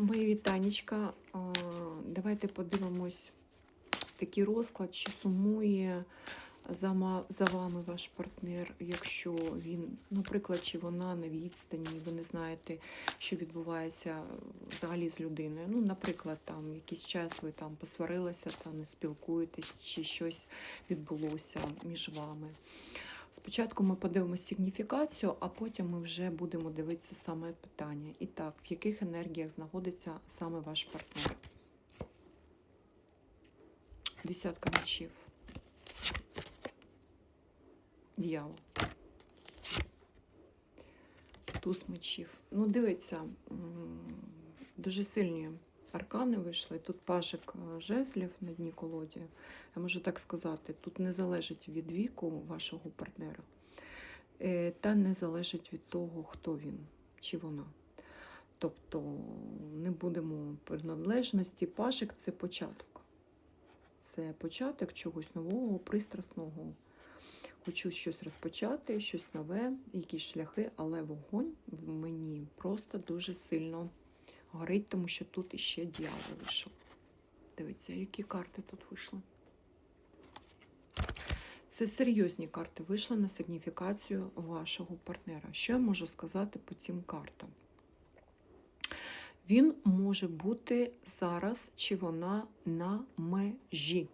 Мої вітанечка. Давайте подивимось такий розклад, чи сумує за, вами ваш партнер, якщо він, наприклад, чи вона на відстані, ви не знаєте, що відбувається взагалі з людиною. Ну, наприклад, там якийсь час ви там посварилися, там не спілкуєтесь, чи щось відбулося між вами. Спочатку ми подивимося сигніфікацію, а потім ми вже будемо дивитися саме питання. І так, в яких енергіях знаходиться саме ваш партнер? Десятка мечів. Дьявол. Туз мечів. Ну, дивіться, дуже сильні аркани вийшли. Тут пажик е, жезлів на дні колоді. Я можу так сказати, тут не залежить від віку вашого партнера, е, та не залежить від того, хто він чи вона. Тобто не будемо приналежності. Пашик це початок. Це початок чогось нового, пристрасного. Хочу щось розпочати, щось нове, якісь шляхи, але вогонь в мені просто дуже сильно горить, тому що тут іще дьявол вийшов. Дивіться, які карти тут вийшли. Це серйозні карти вийшли на сигніфікацію вашого партнера. Що я можу сказати по цим картам? Він може бути зараз чи вона на межі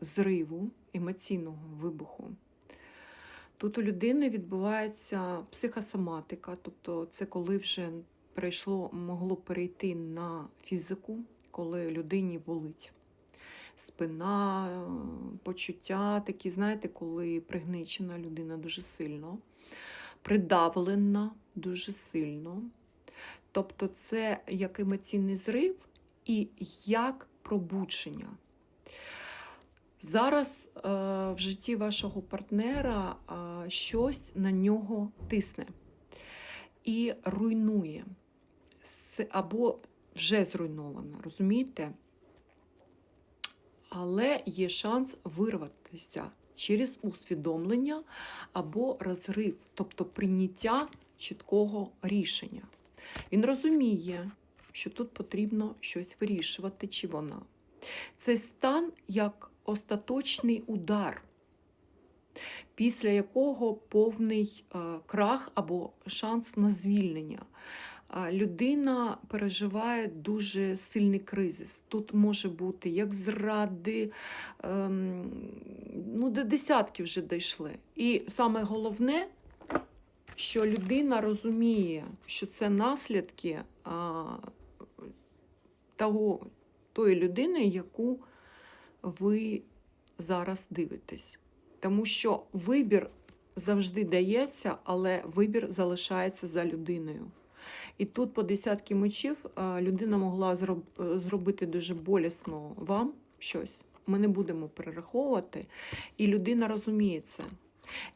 зриву, емоційного вибуху. Тут у людини відбувається психосоматика, тобто це коли вже перейшло, могло перейти на фізику, коли людині болить спина, почуття такі, знаєте, коли пригничена людина дуже сильно, придавлена дуже сильно. Тобто це як емоційний зрив і як пробудження. Зараз е, в житті вашого партнера е, щось на нього тисне і руйнує. Або вже зруйновано, розумієте? Але є шанс вирватися через усвідомлення або розрив, тобто прийняття чіткого рішення. Він розуміє, що тут потрібно щось вирішувати, чи вона. Цей стан як остаточний удар, після якого повний е, крах або шанс на звільнення. Людина переживає дуже сильний кризис. Тут може бути як зради, ем, ну, до десятки вже дійшли. І саме головне, що людина розуміє, що це наслідки того, тої людини, яку ви зараз дивитесь. Тому що вибір завжди дається, але вибір залишається за людиною. І тут по десятки мечів людина могла зробити дуже болісно вам щось. Ми не будемо перераховувати, і людина розуміє це.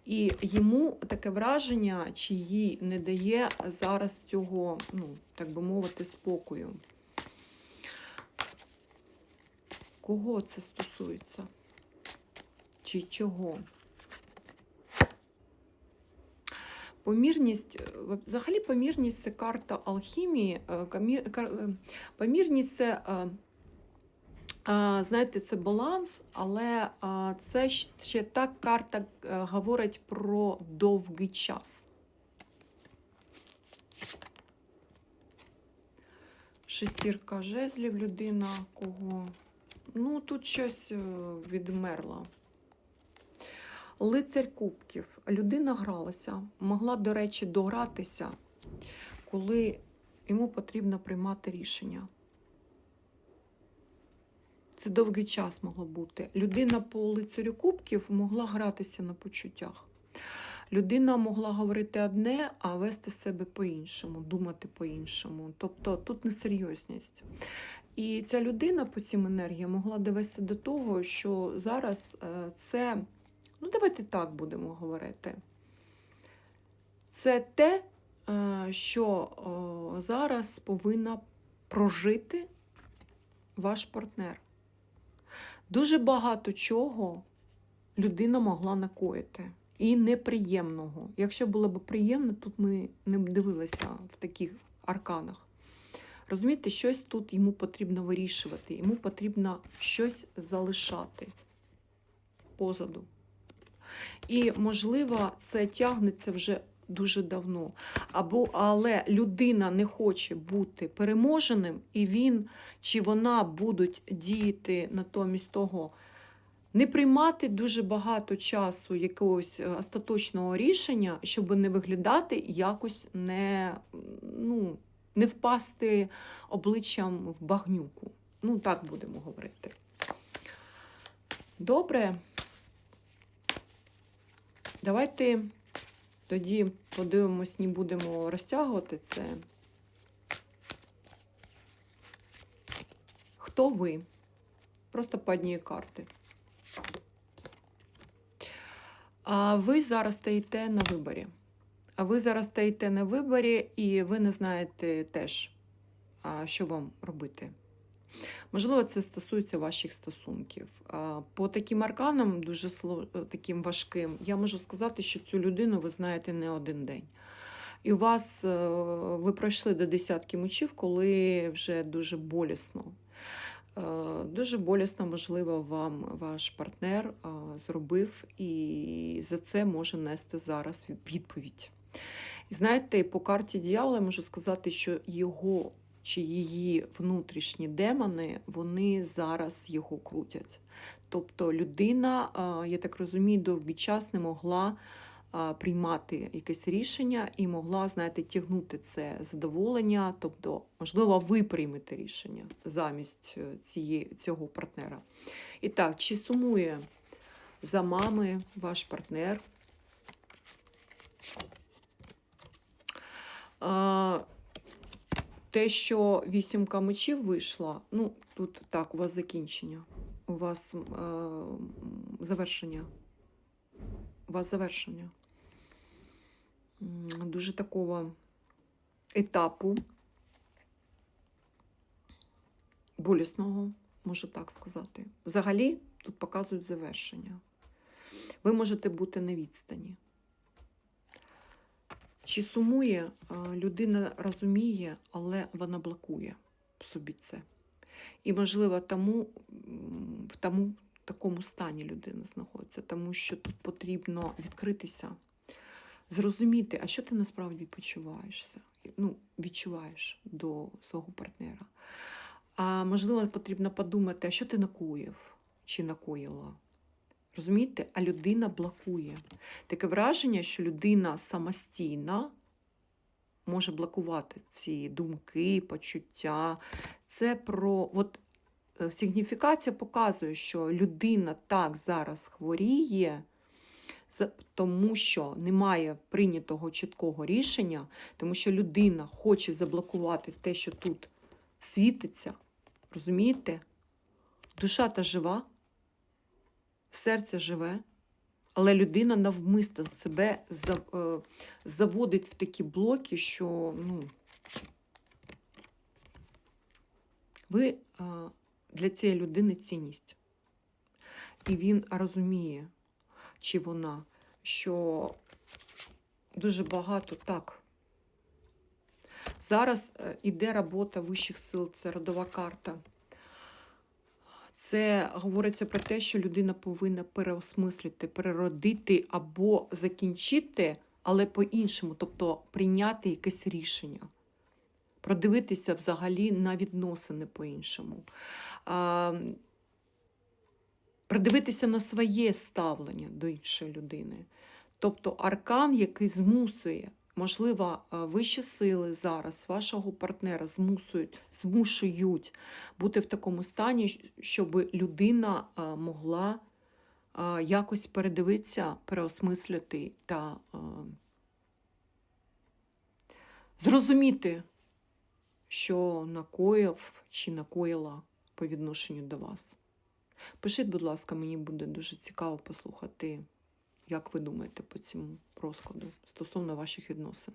І йому таке враження, чи їй не дає зараз цього, ну, так би мовити, спокою. Кого це стосується? Чи чого? Помірність, е, взагалі помірність це карта алхімії. е, е, Помірність це, знаєте, це баланс, але це ще так карта говорить про довгий час. Шестірка жезлів людина кого? Ну, тут щось відмерло. Лицарь кубків. Людина гралася, могла, до речі, догратися, коли йому потрібно приймати рішення. Це довгий час могло бути. Людина по лицарю кубків могла гратися на почуттях. Людина могла говорити одне, а вести себе по-іншому, думати по-іншому. Тобто тут несерйозність. І ця людина по цим енергіям могла довести до того, що зараз е, це, ну давайте так будемо говорити. Це те, е, що зараз повинна прожити ваш партнер. Дуже багато чого людина могла накоїти. І неприємного. Якщо було б приємно, тут ми не дивилися в таких арканах. Розумієте, щось тут йому потрібно вирішувати, йому потрібно щось залишати позаду. І, можливо, це тягнеться вже дуже давно. Або, але людина не хоче бути переможеним, і він чи вона будуть діяти натомість того, не приймати дуже багато часу якогось е, остаточного рішення, щоб не виглядати якось не, ну, не впасти обличчям в багнюку. Ну, так будемо говорити. Добре. Давайте тоді подивимось, не будемо розтягувати це. Хто ви? Просто по одній карти. А ви зараз стоїте на виборі. А ви зараз стоїте на виборі, і ви не знаєте теж, що вам робити. Можливо, це стосується ваших стосунків. По таким арканам, дуже сло- таким важким, я можу сказати, що цю людину ви знаєте не один день. І у вас е, ви пройшли до десятки мечів, коли вже дуже болісно. Е, Дуже болісно, можливо, вам ваш партнер е, зробив, і за це може нести зараз відповідь. І знаєте, по карті дьявола я можу сказати, що його чи її внутрішні демони, вони зараз його крутять. Тобто людина, я так розумію, довгий час не могла приймати якесь рішення і могла, знаєте, тягнути це задоволення. Тобто, можливо, ви приймете рішення замість е, цієї, цього партнера. І так, чи сумує за мами ваш партнер? Те, що вісімка мечів вийшла, ну, тут так, у вас закінчення. У вас е, завершення. У вас завершення. Дуже такого етапу. Болісного, можу так сказати. Взагалі, тут показують завершення. Ви можете бути на відстані. Чи сумує, людина розуміє, але вона блокує собі це. І, можливо, тому, в тому такому стані людина знаходиться, тому що тут потрібно відкритися, зрозуміти, а що ти насправді почуваєшся, ну, відчуваєш до свого партнера. А можливо, потрібно подумати, а що ти накоїв чи накоїла. Розумієте? А людина блокує. Таке враження, що людина самостійна може блокувати ці думки, почуття. Це про от, е, сигніфікація показує, що людина так зараз хворіє, тому що немає прийнятого чіткого рішення, тому що людина хоче заблокувати те, що тут світиться. Розумієте? Душа та жива, серце живе, але людина навмисно себе е, заводить в такі блоки, що ну, ви е, для цієї людини цінність. І він розуміє, чи вона, що дуже багато так. Зараз е, іде робота вищих сил, це родова карта. Це говориться про те, що людина повинна переосмислити, переродити або закінчити, але по-іншому, тобто прийняти якесь рішення, продивитися взагалі на відносини по-іншому, а, придивитися на своє ставлення до іншої людини. Тобто аркан, який змусує, можливо, е, вищі сили зараз вашого партнера змусують, змушують бути в такому стані, щоб людина е, могла е, якось передивитися, переосмислити та зрозуміти, що накоїв чи накоїла по відношенню до вас. Пишіть, будь ласка, мені буде дуже цікаво послухати, як ви думаєте по цьому розкладу стосовно ваших відносин.